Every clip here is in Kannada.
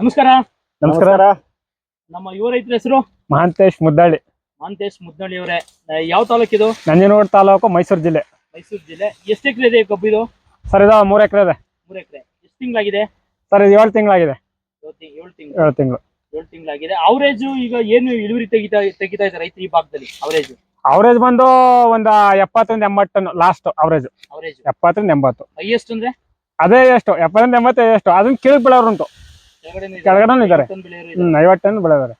ನಮಸ್ಕಾರ. ನಮಸ್ಕಾರ. ನಮ್ಮ ಯುವ ರೈತರ ಹೆಸರು? ಮಹಾಂತೇಶ್ ಮುದ್ದಾಳಿ. ಮಹಾಂತೇಶ್ ಮುದ್ದಳ್ಳಿ ಅವರೇ. ಯಾವ ಇದು? ನಂಜನಗೂಡು ತಾಲೂಕು ಮೈಸೂರು ಜಿಲ್ಲೆ. ಮೈಸೂರು ಜಿಲ್ಲೆ. ಎಷ್ಟು ಎಕರೆ ಇದೆ ಕಬ್ಬು ಇದು? ಸರ್ ಇದು ಮೂರು ಎಕರೆ ಇದೆ. ಮೂರ್ ಎಕರೆ. ಎಷ್ಟು ತಿಂಗಳಾಗಿದೆ? ಸರ್ ಇದು ಏಳು ತಿಂಗಳಾಗಿದೆ. ಏಳು ತಿಂಗಳು. ಏಳು ತಿಂಗಳು. ಏಳು ತಿಂಗಳಾಗಿದೆ. ಅವರೇಜ್ ಈಗ ಏನು ಇಳುವರಿ ತೆಗಿತಾ ತೆಗಿತಾ ಇದೆ ರೈತರು ಈ ಭಾಗದಲ್ಲಿ? ಅವರೇಜ್ ಅವರೇಜ್ ಬಂದು ಒಂದು ಎಪ್ಪತ್ತರಿಂದ ಎಂಬತ್ತು ಟನ್ ಲಾಸ್ಟ್ ಅವರೇಜ್ ಅವರೇಜ್ ಎಪ್ಪತ್ತರಿಂದ ಎಂಬತ್ತು. ಹೈಯೆಸ್ಟ್ ಅಂದ್ರೆ? ಅದೇ ಎಷ್ಟು ಎಪ್ಪತ್ತರಿಂದ ಎಂಬತ್ತು ಎಷ್ಟು. ಅದನ್ನ ಕೇಳಿ ಉಂಟು. ಕೆಳಗಡೆ ಇದ್ದಾರೆ. ಹ್ಮ್ ಐವತ್ತು ಟನ್ ಬೆಳೆದಾರೆ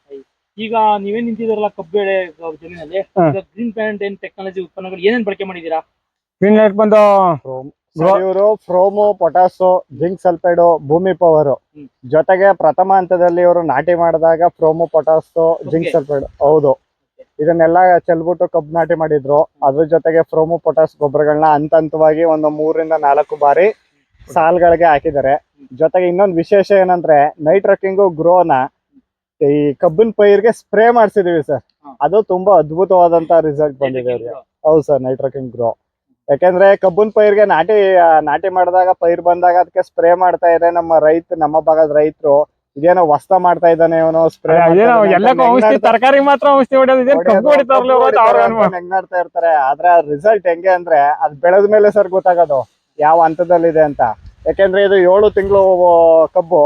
ಈಗ ನೀವೇನ್ ನಿಂತಿದಾರಲ್ಲ ಕಬ್ಬು ಬೆಳೆ ಜಮೀನಲ್ಲಿ. ಗ್ರೀನ್ ಪ್ಲಾಂಟ್ ಏನ್ ಟೆಕ್ನಾಲಜಿ ಉತ್ಪನ್ನಗಳು ಏನೇನ್ ಬಳಕೆ ಮಾಡಿದೀರಾ ಗ್ರೀನ್ ಲೈಟ್ ಬಂದು ಇವರು PROM potash zinc sulphide Bhoomi power hmm. ಜೊತೆಗೆ ಪ್ರಥಮ ಹಂತದಲ್ಲಿ ಇವರು ನಾಟಿ ಮಾಡಿದಾಗ ಫ್ರೋಮು ಪೊಟಾಸು ಜಿಂಕ್ Okay. ಸಲ್ಫೈಡ್ ಹೌದು. ಇದನ್ನೆಲ್ಲ ಚೆಲ್ಬಿಟ್ಟು ಕಬ್ಬು ನಾಟಿ ಮಾಡಿದ್ರು. ಅದ್ರ ಜೊತೆಗೆ ಫ್ರೋಮು ಪೊಟಾಸ್ ಗೊಬ್ಬರಗಳನ್ನ ಹಂತ ಹಂತವಾಗಿ ಒಂದು ಮೂರರಿಂದ ನಾಲ್ಕು ಬಾರಿ ಸಾಲ್ಗಳಿಗೆ ಹಾಕಿದ್ದಾರೆ. ಜೊತೆಗೆ ಇನ್ನೊಂದು ವಿಶೇಷ ಏನಂದ್ರೆ ನೈಟ್ ಟ್ರಕ್ಕಿಂಗು ಗ್ರೋನ ಈ ಕಬ್ಬಿನ ಪೈರ್ಗೆ ಸ್ಪ್ರೇ ಮಾಡಿಸಿದೀವಿ ಸರ್ ಅದು ತುಂಬಾ ಅದ್ಭುತವಾದಂತ ರಿಸಲ್ಟ್ ಬಂದಿದೆ ಅವ್ರಿಗೆ. ಹೌದು ಸರ್ ನೈಟ್ರೋಕಿಂಗ್ ಗ್ರೋ ಯಾಕೆಂದ್ರೆ ಕಬ್ಬನ್ ಪೈರ್ಗೆ ನಾಟಿ ನಾಟಿ ಮಾಡಿದಾಗ ಪೈರ್ ಬಂದಾಗ ಅದಕ್ಕೆ ಸ್ಪ್ರೇ ಮಾಡ್ತಾ ಇದೆ ನಮ್ಮ ರೈತ ನಮ್ಮ ಭಾಗದ ರೈತರು. ಇದೇನೋ ವಸ್ತ ಮಾಡ್ತಾ ಇದ್ದಾನೆ ಇವನು ಸ್ಪ್ರೇ ತರಕಾರಿ ಮಾತ್ರ ಹೆಂಗ್ ಮಾಡ್ತಾ ಇರ್ತಾರೆ. ಆದ್ರೆ ರಿಸಲ್ಟ್ ಹೆಂಗೆ ಅಂದ್ರೆ ಅದ್ ಬೆಳೆದ ಮೇಲೆ ಸರ್ ಗೊತ್ತಾಗೋದು. ಯಾವ ಹಂತದಲ್ಲಿದೆ ಅಂತ. ಯಾಕೆಂದ್ರೆ ಇದು ಏಳು ತಿಂಗಳು ಕಬ್ಬು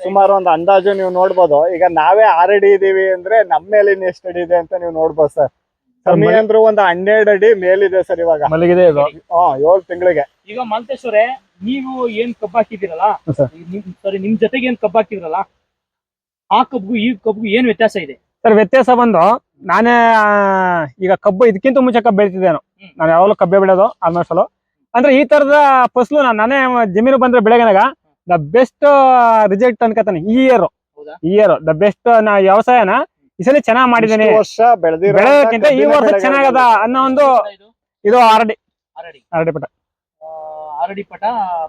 ಸುಮಾರು ಒಂದು ಅಂದಾಜು ನೀವು ನೋಡ್ಬೋದು. ಈಗ ನಾವೇ ಆರ್ ಅಡಿ ಇದೀವಿ ಅಂದ್ರೆ ನಮ್ಮ ಮೇಲೆ ಇನ್ನು ಎಷ್ಟು ಅಡಿ ಇದೆ ಅಂತ ನೀವು ನೋಡ್ಬೋದು ಸರ್. ಕಮ್ಮಿ ಅಂದ್ರೆ ಒಂದು ಹನ್ನೆರಡು ಅಡಿ ಮೇಲಿದೆ ಸರ್ ಇವಾಗ. ಮಲಗಿದೆ ಇದು. ಹಾ ಏಳು ತಿಂಗಳಿಗೆ. ಈಗ ಮಲ್ತೇಶ್ವರೇ ನೀವು ಏನ್ ಕಬ್ಬು ಹಾಕಿದಿರಲ್ಲ ಸರ್. ಸಾರಿ ನಿಮ್ ಜೊತೆಗೆ ಏನ್ ಕಬ್ಬು ಹಾಕಿದ್ರಲ್ಲ? ಆ ಕಬ್ಬು ಈ ಕಬ್ಬು ಏನ್ ವ್ಯತ್ಯಾಸ ಇದೆ? ಸರ್ ವ್ಯತ್ಯಾಸ ಬಂದು ನಾನೇ ಆ, ಈಗ ಕಬ್ಬು ಇದಕ್ಕಿಂತ ಮುಂಚೆ ಕಬ್ಬು ಬೆಳಿತಿದ್ದೇನು. ನಾನು ಯಾವಾಗಲೂ ಕಬ್ಬೆ ಬೆಳೆಯೋದು ಆಲ್ಮೋಸ್ಟ್ ಅಲ್ಲ ಅಂದ್ರೆ ಈ ತರದ ಫಸಲು ನಾನು ನಾನೇ ಜಮೀನು ಬಂದ್ರೆ ಬೆಳೆಗನಾಗ ದ ಬೆಸ್ಟ್ ರಿಸಲ್ಟ್ ಅನ್ಕತಾನೆ ಈ ಇಯರ್? ಈ ಇಯರ್ ದ ಬೆಸ್ಟ್ ನಾ ವ್ಯವಸಾಯನ ಈ ಸಲ ಚೆನ್ನಾಗ್ ಮಾಡಿದ್ದೇನೆ. ಬೆಳೆಯೋಕ್ಕಿಂತ ಈ ವರ್ಷ ಚೆನ್ನಾಗದ ಅನ್ನೋ ಒಂದು ಇದು ಆರಡಿ. ಆರಡಿ. ಪಟ. ಆರಡಿ ಪಟ.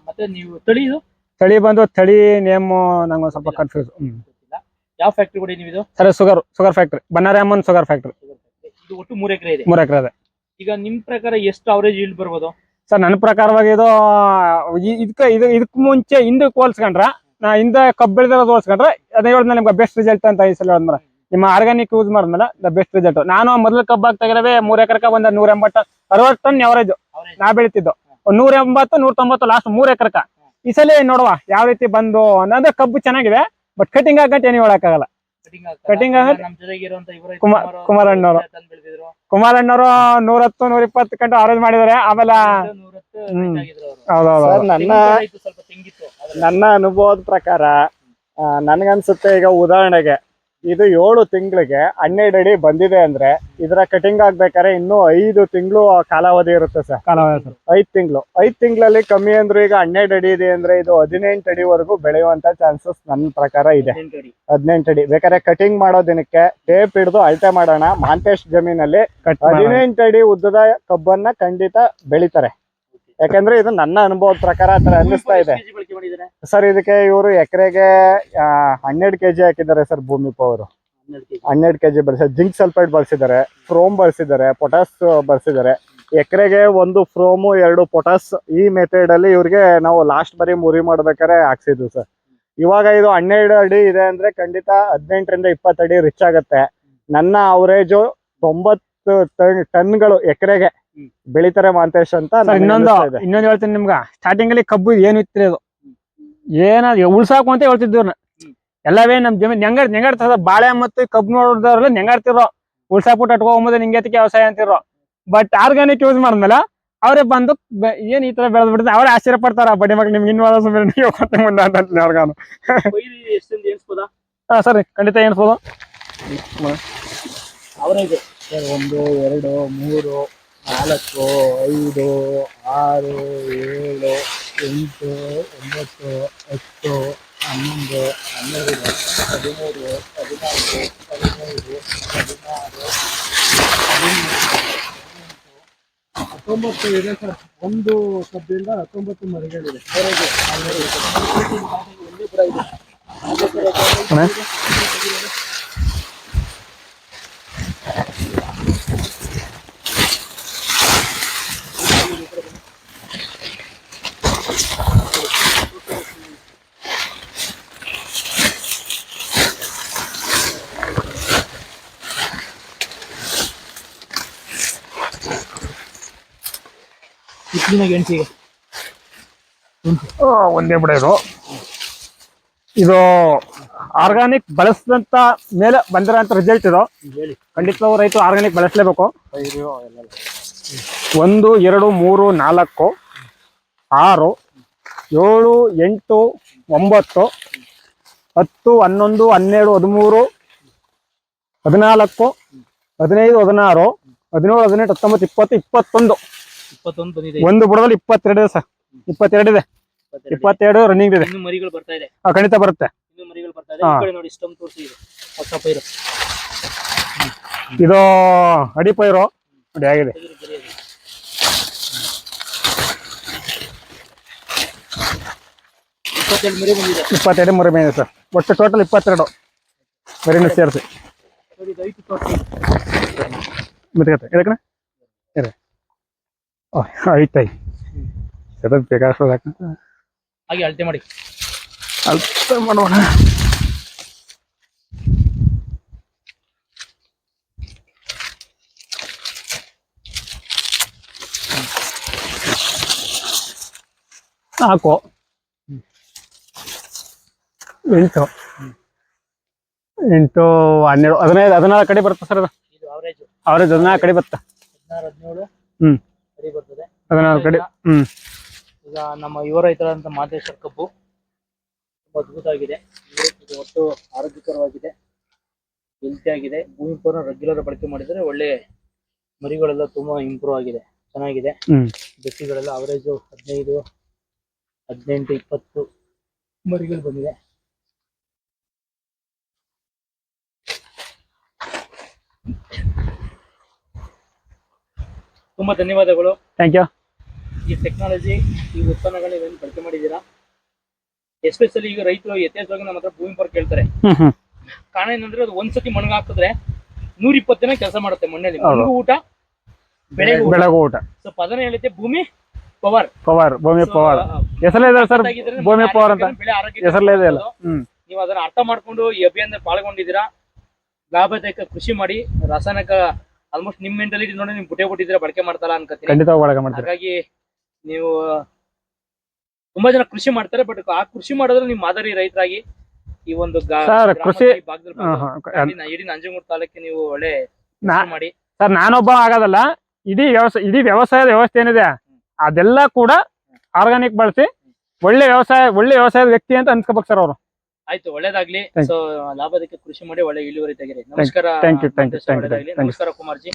ಮತ್ತೆ ನೀವು ತಳಿ ಇದು? ತಳಿ ಬಂದು ತಳಿ ನೇಮ್ ನಂಗೆ ಸ್ವಲ್ಪ ಕನ್ಫ್ಯೂಸ್ ಯಾವ ಫ್ಯಾಕ್ಟ್ರಿ ಕೂಡ ನೀವು ಇದು ಸರಿ sugar sugar factory Bannari Amman sugar factory ಇದು ಒಟ್ಟು ಮೂರ್ ಎಕರೆ ಇದೆ. ಮೂರ್ ಎಕರೆ ಇದೆ. ಈಗ ನಿಮ್ ಪ್ರಕಾರ ಎಷ್ಟು ಅವರೇಜ್ ಇಲ್ಲಿ ಬರ್ಬೋದು? ಸರ್ ನನ್ನ ಪ್ರಕಾರವಾಗಿ ಇದು ಇದಕ್ಕೆ ಇದು ಇದಕ್ ಮುಂಚೆ ಹಿಂದಕ್ಕೆ ಹೋಲ್ಸ್ಕೊಂಡ್ರ ನಾ ಹಿಂದೆ ಕಬ್ಬು ಬೆಳೆದಿರೋದು ಹೋಲ್ಸ್ಕೊಂಡ್ರೆ ಅದೇ ಹೇಳಿದ್ಮೇಲೆ ನಿಮ್ಗೆ ಬೆಸ್ಟ್ ರಿಸಲ್ಟ್ ಅಂತ ಈ ಸಲ ಹೇಳಿದ್ಮೇಲೆ ನಿಮ್ಮ ಆರ್ಗಾನಿಕ್ ಯೂಸ್ ಮಾಡಿದ್ಮೇಲೆ ದ ಬೆಸ್ಟ್ ರಿಸಲ್ಟ್ ನಾನು ಮೊದಲು ಕಬ್ಬು ಹಾಕ್ತಾಗಿರವೆ ಮೂರ್ ಎಕರೆಕ ಬಂದ ನೂರ ಎಂಬತ್ತು ಅರವತ್ತು ಟನ್ ಅವರೇಜ್ ನಾ ಬೆಳಿತಿದ್ದು. ಒಂದ್ ನೂರ ಎಂಬತ್ತು ನೂರ ತೊಂಬತ್ತು ಲಾಸ್ಟ್ ಮೂರ್ ಎಕರೆಕ. ಈ ಸಲ ನೋಡುವ ಯಾವ ರೀತಿ ಬಂದು ಅಂದ್ರೆ ಕಬ್ಬು ಚೆನ್ನಾಗಿದೆ ಬಟ್ ಕಟಿಂಗ್ ಆಗಂಟ ಏನು ಹೇಳಕ್ಕಾಗಲ್ಲ. ಕಟಿಂಗ್ Cutting ಆಗತ್ತೆ? ನೂರ ಹತ್ತು ಕುಮಾರಣ್ಣವ್ರು. ನೂರ ಇಪ್ಪತ್ತು ಗಂಟೆ ಅರೇಂಜ್ ಮಾಡಿದಾರೆ ಆಮೇಲೆ. ಹೌದೌದು ನನ್ನ. ನನ್ನ ಅನುಭವದ ಪ್ರಕಾರ ಆ, ನನ್ಗನ್ಸುತ್ತೆ ಈಗ ಉದಾಹರಣೆಗೆ ಇದು ಏಳು ತಿಂಗಳಿಗೆ ಹನ್ನೆರಡು ಅಡಿ ಬಂದಿದೆ ಅಂದ್ರೆ ಇದರ ಕಟಿಂಗ್ ಆಗ್ಬೇಕಾದ್ರೆ ಇನ್ನೂ ಐದು ತಿಂಗಳು ಕಾಲಾವಧಿ ಇರುತ್ತೆ ಸರ್. ಕಾಲಾವಧಿ ಸರ್. ಐದ್ ತಿಂಗಳು. ಐದ್ ತಿಂಗಳಲ್ಲಿ ಕಮ್ಮಿ ಅಂದ್ರೆ ಈಗ ಹನ್ನೆರಡು ಅಡಿ ಇದೆ ಅಂದ್ರೆ ಇದು ಹದಿನೆಂಟು ಅಡಿವರೆಗೂ ಬೆಳೆಯುವಂತ ಚಾನ್ಸಸ್ ನನ್ನ ಪ್ರಕಾರ ಇದೆ. ಹದಿನೆಂಟು ಅಡಿ. ಬೇಕಾದ್ರೆ ಕಟಿಂಗ್ ಮಾಡೋ ದಿನಕ್ಕೆ ಟೇಪ್ ಹಿಡಿದು ಅಳತೆ ಮಾಡೋಣ. ಮಾಂತೇಶ್ ಜಮೀನಲ್ಲಿ ಹದಿನೆಂಟು ಅಡಿ ಉದ್ದದ ಕಬ್ಬನ್ನ ಖಂಡಿತ ಬೆಳಿತಾರೆ. ಯಾಕಂದ್ರೆ ಇದು ನನ್ನ ಅನುಭವದ ಪ್ರಕಾರ ಆತರ ಅನ್ನಿಸ್ತಾ ಇದೆ? ಸರ್ ಇದಕ್ಕೆ ಇವರು ಎಕರೆಗೆ ಹನ್ನೆರಡು ಕೆಜಿ ಹಾಕಿದ್ದಾರೆ ಸರ್ ಭೂಮಿ ಪವರು. ಹನ್ನೆರಡು ಕೆ ಜಿ ಕೆಜಿ ಬಳಸಿದ್ದಾರೆ ಜಿಂಕ್ ಸಲ್ಫೈಡ್ ಬಳಸಿದ್ದಾರೆ ಫ್ರೋಮ್ ಬಳಸಿದ್ದಾರೆ ಪೊಟಾಸ್ ಬಳಸಿದ್ದಾರೆ. ಎಕರೆಗೆ ಒಂದು ಫ್ರೋಮು ಎರಡು ಪೊಟಾಸ್ ಈ ಮೆಥಡ್ ಅಲ್ಲಿ ಇವ್ರಿಗೆ ನಾವು ಲಾಸ್ಟ್ ಬಾರಿ ಮುರಿ ಮಾಡ್ಬೇಕಾದ್ರೆ ಹಾಕ್ಸಿದ್ವಿ ಸರ್. ಇವಾಗ ಇದು ಹನ್ನೆರಡು ಅಡಿ ಇದೆ ಅಂದ್ರೆ ಖಂಡಿತ ಹದಿನೆಂಟರಿಂದ ಇಪ್ಪತ್ತು ಅಡಿ ರಿಚ್ ಆಗುತ್ತೆ. ನನ್ನ ಅವರೇಜು ತೊಂಬತ್ತು ಟನ್ ಟನ್ಗಳು ಎಕರೆಗೆ. ಬೆಳಿತಾರೆ ಮಾಂತೇಶ್ ಅಂತ ಇನ್ನೊಂದು ಇನ್ನೊಂದು ಹೇಳ್ತೀನಿ ನಿಮ್ಗ. ಸ್ಟಾರ್ಟಿಂಗ್ ಅಲ್ಲಿ ಕಬ್ಬು ಏನು ಇತ್ತು ಅದು? ಏನ ಉಳ್ಸಾಕು ಅಂತ ಹೇಳ್ತಿದ್ರು. ಎಲ್ಲವೇ ನಮ್ ಜಮೀನ್ ನೆಂಗಾಡ್ ನೆಂಗಡ್ತದ ಬಾಳೆ ಮತ್ತು ಕಬ್ಬು ನೋಡಿದವ್ರೆಲ್ಲ ನೆಂಗಾಡ್ತಿರೋ ಉಳ್ಸಾಕ್ಬಿಟ್ಟು ಅಟ್ಕೊಂಬುದು ನಿಂಗೆತಿಗೆ ವ್ಯವಸಾಯ ಅಂತಿರೋ ಬಟ್ ಆರ್ಗಾನಿಕ್ ಯೂಸ್ ಮಾಡಿದ್ಮೇಲೆ ಅವರೇ ಬಂದು ಏನ್ ಈ ತರ ಬೆಳೆದ್ ಬಿಡ್ತಾರೆ ಅವ್ರೇ ಆಶ್ಚರ್ಯ ಪಡ್ತಾರ ಬಡ್ಡಿ ಮಕ್ಳು ನಿಮ್ಗೆ ಇನ್ವಾದ ಸುಮ್ಮನೆ ನೀವು ಕೊಟ್ಟೆ ಮುಂದೆ ಅಂತ ಅವ್ರಿಗಾನು ಹಾ ಸರಿ. ಖಂಡಿತ ಏನ್ಸ್ಬೋದು ಒಂದು ಎರಡು ಮೂರು ನಾಲ್ಕು ಐದು ಆರು ಏಳು ಎಂಟು ಒಂಬತ್ತು ಹತ್ತು ಹನ್ನೊಂದು ಹನ್ನೆರಡು ಹದಿಮೂರು ಹದಿನಾಲ್ಕು ಹದಿನೈದು ಹದಿನಾರು ಹತ್ತೊಂಬತ್ತು ಇದೆ ಸರ್ ಒಂದು ಕಬ್ಬಿಂದ ಹತ್ತೊಂಬತ್ತು ಮರಿಗಳಿದೆ ಕೂಡ ಇದೆ ಒಂದೇ ಬಿಡ ಇದು. ಇದು ಆರ್ಗಾನಿಕ್ ಬಳಸಿದಂತ ಮೇಲೆ ಬಂದಿರೋಂಥ ರಿಸಲ್ಟ್ ಇದು. ಖಂಡಿತ ರೈತರು ಆರ್ಗಾನಿಕ್ ಬಳಸಲೇಬೇಕು. ಒಂದು ಎರಡು ಮೂರು ನಾಲ್ಕು ಆರು ಏಳು ಎಂಟು ಒಂಬತ್ತು ಹತ್ತು ಹನ್ನೊಂದು ಹನ್ನೆರಡು ಹದಿಮೂರು ಹದಿನಾಲ್ಕು ಹದಿನೈದು ಹದಿನಾರು ಹದಿನೇಳು ಹದಿನೆಂಟು ಹತ್ತೊಂಬತ್ತು ಇಪ್ಪತ್ತು ಇಪ್ಪತ್ತೊಂದು. ಇಪ್ಪತ್ತೊಂದು ಬಂದಿದೆ. ಒಂದು ಬುಡದಲ್ಲಿ ಇಪ್ಪತ್ತೆರಡು ಇದೆ ಸರ್ ಇಪ್ಪತ್ತೆರಡು ಇದೆ. ಇಪ್ಪತ್ತೆರಡು. ರನ್ನಿಂಗ್ ಇದೆ. ಇನ್ನು ಮರಿಗಳು ಬರ್ತಾ ಇದೆ. ಆ, ಖಂಡಿತ ಬರುತ್ತೆ. ಇನ್ನು ಮರಿಗಳು ಬರ್ತಾ ಇದೆ. ಹಾ. ಈ ಕಡೆ ನೋಡಿ ಇಷ್ಟೊಂದು ತೋರಿಸಿ ಇದೆ. ಹೊಸ ಪೈರು. ಇದು ಅಡಿಪೈರು ನೋಡಿ ಆಗಿದೆ. ಇಪ್ಪತ್ತೆರಡು ಮರಿ ಬಂದಿದೆ. ಇಪ್ಪತ್ತೆರಡು ಮೂರು ಮೇಲೆ ಸರ್ ಒಟ್ಟು ಟೋಟಲ್ ಇಪ್ಪತ್ತೆರಡು ಮರಿನ ಸೇರಿಸಿ ನೋಡಿ ಇದು ಐದು ತೋರಿಸಿ ಮಿತ್ಕತ್ತೆ ಇದಕ್ಕೆ ಇದೆ ಐತೈ ಸದಾ ಬೇಕಾಗ್ತದೆ ಹಾಗೆ ಅಳತೆ ಮಾಡಿ. ಅಳತೆ ಮಾಡೋಣ. ನಾಲ್ಕು ಎಂಟು. ಎಂಟು ಹನ್ನೆರಡು ಹದಿನೈದು ಹದಿನಾರು ಕಡೆ ಬರುತ್ತೆ ಸರ್ ಅದು. ಅವರೇಜ್ ಅವರೇಜ್ ಹದಿನಾರು ಕಡೆ ಬರುತ್ತೆ ಹದಿನಾರು ಹದಿನೇಳು ಹ್ಮ್. ಸರಿ ಬರ್ತದೆ. ಹದಿನಾರು ಕಡೆ ಹ್ಮ್. ಈಗ ನಮ್ಮ ಯುವ ರೈತರಂತ ಮಾದೇಶ್ವರ ಕಬ್ಬು ತುಂಬಾ ಅದ್ಭುತವಾಗಿದೆ ಇದು ಒಟ್ಟು ಆರೋಗ್ಯಕರವಾಗಿದೆ. ಹೆಲ್ತಿ ಆಗಿದೆ. ಭೂಮಿ ಪೂರ್ಣ ರೆಗ್ಯುಲರ್ ಬಳಕೆ ಮಾಡಿದ್ರೆ ಒಳ್ಳೆ ಮರಿಗಳೆಲ್ಲ ತುಂಬಾ ಇಂಪ್ರೂವ್ ಆಗಿದೆ. ಚೆನ್ನಾಗಿದೆ. ಹ್ಮ್. ಗಟ್ಟಿಗಳೆಲ್ಲ ಅವರೇಜು ಹದಿನೈದು ಹದಿನೆಂಟು ಇಪ್ಪತ್ತು ಮರಿಗಳು ಬಂದಿದೆ. ತುಂಬಾ ಧನ್ಯವಾದಗಳು. ಥ್ಯಾಂಕ್ ಯು ಈ ಟೆಕ್ನಾಲಜಿ ಈ ಉತ್ಪನ್ನಗಳನ್ನ ನೀವೇನು ಬಳಕೆ ಮಾಡಿದ್ದೀರಾ? ಎಸ್ಪೆಷಲಿ ಈಗ ರೈತರು ಯಥೇಚ್ಛವಾಗಿ ನಮ್ಮ ಹತ್ರ ಭೂಮಿ ಪರ್ ಕೇಳ್ತಾರೆ ಕಾರಣ ಏನಂದ್ರೆ ಅದು ಒಂದ್ಸತಿ ಮಣ್ಣಿಗೆ ಹಾಕಿದ್ರೆ ನೂರ ಇಪ್ಪತ್ತು ದಿನ ಕೆಲಸ ಮಾಡುತ್ತೆ ಮಣ್ಣಲ್ಲಿ. ಮಣ್ಣಿಗೂ ಊಟ ಬೆಳೆಗೂ ಊಟ. ಬೆಳಗು ಊಟ. ಸೊ ಪದನೇ ಹೇಳಿದ್ದೆ ಭೂಮಿ ಪವರ್. Power Bhoomi power. ಹೆಸರೇ ಇದೆ ಸರ್ ಭೂಮಿ ಪವರ್ ಅಂತ. ಬೆಳೆ ಆರೋಗ್ಯ ಇದೆ ಅಲ್ಲ. ನೀವು ಅದನ್ನ ಅರ್ಥ ಮಾಡ್ಕೊಂಡು ಈ ಅಭಿಯಾನದಲ್ಲಿ ಪಾಲ್ಗೊಂಡಿದ್ದೀರಾ? ಲಾಭದಾಯಕ ಕೃಷಿ ಮಾಡಿ ರಾಸಾಯನಿಕ ಆಲ್ಮೋಸ್ಟ್ ನಿಮ್ ಮೆಂಟಾಲಿಟಿ ನೋಡಿ ನೀವು ಬುಟ್ಟೆ ಬಿಟ್ಟಿದ್ರೆ ಬಳಕೆ ಮಾಡ್ತಾರ ಅನ್ಕೋತೀನಿ. ಖಂಡಿತವಾಗಿ ಬಳಕೆ ಮಾಡ್ತಾರೆ? ಹಾಗಾಗಿ ನೀವು ತುಂಬಾ ಜನ ಕೃಷಿ ಮಾಡ್ತಾರೆ ಬಟ್ ಆ ಕೃಷಿ ಮಾಡಿದ್ರೆ ನಿಮ್ ಮಾದರಿ ರೈತರಾಗಿ ಈ ಒಂದು ಗಾ- ಸರ್, ಗ್ರಾಮದ ಕೃಷಿ- ಈ ಭಾಗದಲ್ಲಿ ಹಾ, ಬಂದು ಹಾ. ಇಡೀ- ಇಡೀ ನಂಜನಗೂಡು ತಾಲೂಕಿಗೆ ನೀವು ಒಳ್ಳೆ ನಾ- ಕೃಷಿ ಮಾಡಿ. ಸರ್ ನಾನೊಬ್ಬ ಆಗೋದಲ್ಲ ಇಡೀ ವ್ಯವಸಾಯ ಇಡೀ ವ್ಯವಸಾಯದ ವ್ಯವಸ್ಥೆ ಏನಿದೆ ಅದೆಲ್ಲ ಕೂಡ ಆರ್ಗಾನಿಕ್ ಬಳಸಿ ಒಳ್ಳೆ ವ್ಯವಸಾಯ ಒಳ್ಳೆ ವ್ಯವಸಾಯದ ವ್ಯಕ್ತಿ ಅಂತ ಅನ್ಸ್ಕೋಬೇಕು ಸರ್ ಅವರು. ಆಯ್ತು ಒಳ್ಳೇದಾಗ್ಲಿ. ಸೊ ಲಾಭದಕ್ಕೆ ಕೃಷಿ ಮಾಡಿ ಒಳ್ಳೆ ಇಳುವರಿ ತೆಗಿರಿ. ನಮಸ್ಕಾರ ಥ್ಯಾಂಕ್ ಯು. ನಮಸ್ಕಾರ ಕುಮಾರ್ಜಿ.